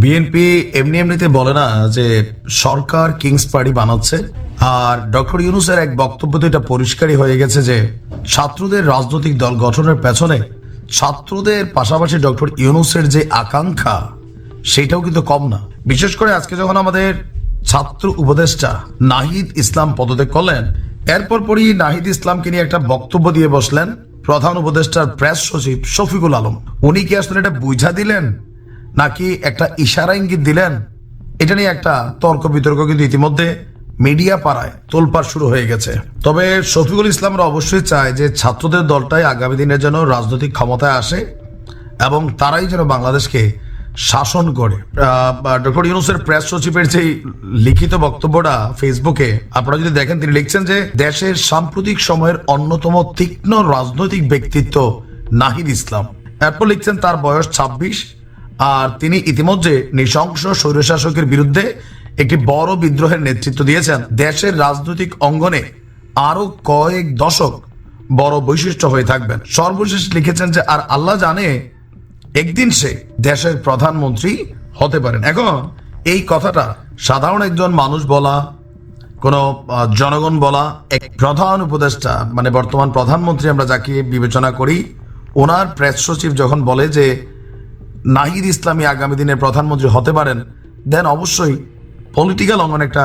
BNP এমনি এমনিতে বলে না যে সরকার কিংস পার্টি বানাচ্ছে। আর ডক্টর ইউনুসের এক বক্তব্যতে এটা পরিষ্কারই হয়ে গেছে যে ছাত্রদের রাজনৈতিক দল গঠনের পেছনে ছাত্রদের পাশাপাশি ডক্টর ইউনুসের যে আকাঙ্ক্ষা, সেটাও কিন্তু কম না। বিশেষ করে আজকে যখন আমাদের ছাত্র উপদেষ্টা নাহিদ ইসলাম পদত্যাগ করলেন, এরপর পরই নাহিদ ইসলামকে নিয়ে একটা বক্তব্য দিয়ে বসলেন প্রধান উপদেষ্টার প্রেস সচিব শফিকুল আলম। উনি কি আসলে এটা বুঝা দিলেন? নাকি একটা ইশারা ইঙ্গিত দিলেন? এটা নিয়ে একটা তর্ক বিতর্ক কিন্তু ইতিমধ্যে মিডিয়া পাড়ায় তোলপাড় শুরু হয়ে গেছে। তবে শফিকুল ইসলামরা অবশ্যই চায় যে ছাত্রদের দলটাই আগামী দিনের জন্য রাজনৈতিক ক্ষমতায় আসে এবং তারাই যেন বাংলাদেশকে শাসন করে। ডক্টর ইউনুসের প্রেস সচিবের যে লিখিত বক্তব্যটা ফেসবুকে, আপনারা যদি দেখেন, তিনি লিখছেন যে, দেশের সাম্প্রতিক সময়ের অন্যতম তীক্ষ্ণ রাজনৈতিক ব্যক্তিত্ব নাহিদ ইসলাম। এরপর লিখছেন, তার বয়স ছাব্বিশ। আর তিনি ইতিমধ্যে নৃশংস স্বৈরশাসকের বিরুদ্ধে একটি বড় বিদ্রোহের নেতৃত্ব দিয়েছেন। দেশের রাজনৈতিক অঙ্গনে আরও কয়েক দশক বড় বৈশিষ্ট্য হয়ে থাকবেন। সর্বশেষ লিখেছেন যে, আর আল্লাহ জানে, একদিন সে দেশের প্রধানমন্ত্রী হতে পারেন। এখন এই কথাটা সাধারণ একজন মানুষ বলা, কোনো জনগণ বলা, এক প্রধান উপদেষ্টা মানে বর্তমান প্রধানমন্ত্রী আমরা যাকে বিবেচনা করি, ওনার প্রেস সচিব যখন বলে যে নাহিদ ইসলামী আগামী দিনের প্রধানমন্ত্রী হতে পারেন দেন অবশ্যই পলিটিক্যাল অঙ্গন একটা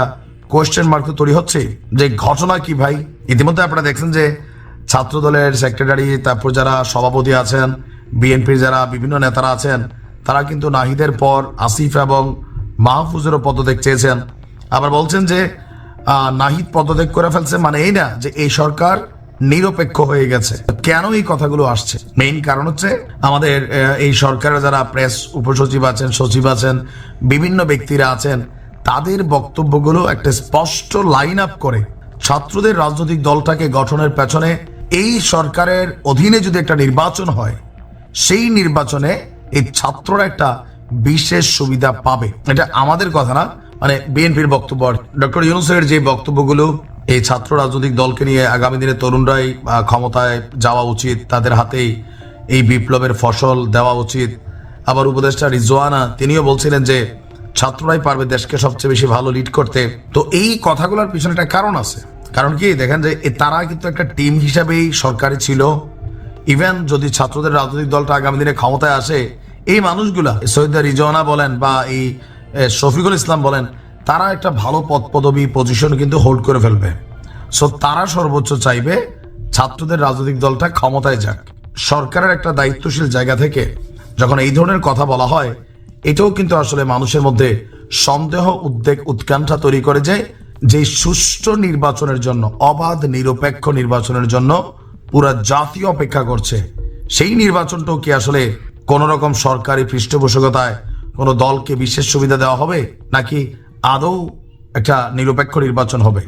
কোয়েশ্চেন মার্ক তৈরি হচ্ছে যে ঘটনা কি ভাই? ইতিমধ্যে আপনারা দেখছেন যে ছাত্র দলের সেক্রেটারি তারপর যারা সভাপতি আছেন বিএনপির যারা বিভিন্ন নেতারা আছেন, তারা কিন্তু নাহিদের পর আসিফ এবং মাহফুজেরও পদত্যাগ চেয়েছেন। আবার বলছেন যে নাহিদ পদত্যাগ করে ফেলছে মানে এই না যে এই সরকার নিরপেক্ষ হয়ে গেছে। কেন এই কথাগুলো আসছে? মেইন কারণ হচ্ছে আমাদের এই সরকারের যারা প্রেস উপসচিব আছেন, সচিব আছেন, বিভিন্ন ব্যক্তিরা আছেন, তাদের বক্তব্যগুলো একটা স্পষ্ট লাইন আপ করে ছাত্রদের রাজনৈতিক দলটাকে গঠনের পেছনে এই সরকারের অধীনে যদি একটা নির্বাচন হয়, সেই নির্বাচনে এই ছাত্ররা একটা বিশেষ সুবিধা পাবে। এটা আমাদের কথা না মানে বিএনপির বক্তব্য ডক্টর ইউনুসের যে বক্তব্যগুলো এই ছাত্র রাজনৈতিক দলকে নিয়ে আগামী দিনে তরুণরাই ক্ষমতায় যাওয়া উচিত, তাদের হাতেই এই বিপ্লবের ফসল দেওয়া উচিত। আবার উপদেষ্টা রিজওয়ানা, তিনিও বলছিলেন যে, ছাত্ররাই পারবে দেশকে সবচেয়ে বেশি ভালো লিড করতে। তো এই কথাগুলোর পিছনে একটা কারণ আছে। কারণ কি, দেখেন যে তারা কিন্তু একটা টিম হিসাবেই সরকারি ছিল। ইভেন যদি ছাত্রদের রাজনৈতিক দলটা আগামী দিনে ক্ষমতায় আসে, এই মানুষগুলা, সৈয়দ রিজওয়ানা বলেন বা এই শফিকুল ইসলাম বলেন তারা একটা ভালো পদ পদবি পজিশন কিন্তু হোল্ড করে ফেলবে। সো তারা সর্বোচ্চ চাইবে ছাত্রদের রাজনৈতিক দলটা ক্ষমতায় যাক। সরকারের একটা দায়িত্বশীল জায়গা থেকে যখন এই ধরনের কথা বলা হয়, এটাও কিন্তু আসলে মানুষের মধ্যে সন্দেহ, উদ্বেগ, উৎকণ্ঠা তৈরি করে যে যে সুষ্ঠু নির্বাচনের জন্য, অবাধ, নিরপেক্ষ নির্বাচনের জন্য পুরা জাতি অপেক্ষা করছে। সেই নির্বাচনটাও কি আসলে কোন রকম সরকারি পৃষ্ঠপোষকতায় কোনো দলকে বিশেষ সুবিধা দেওয়া হবে, নাকি আদৌ একটা নিরপেক্ষ নির্বাচন হবে।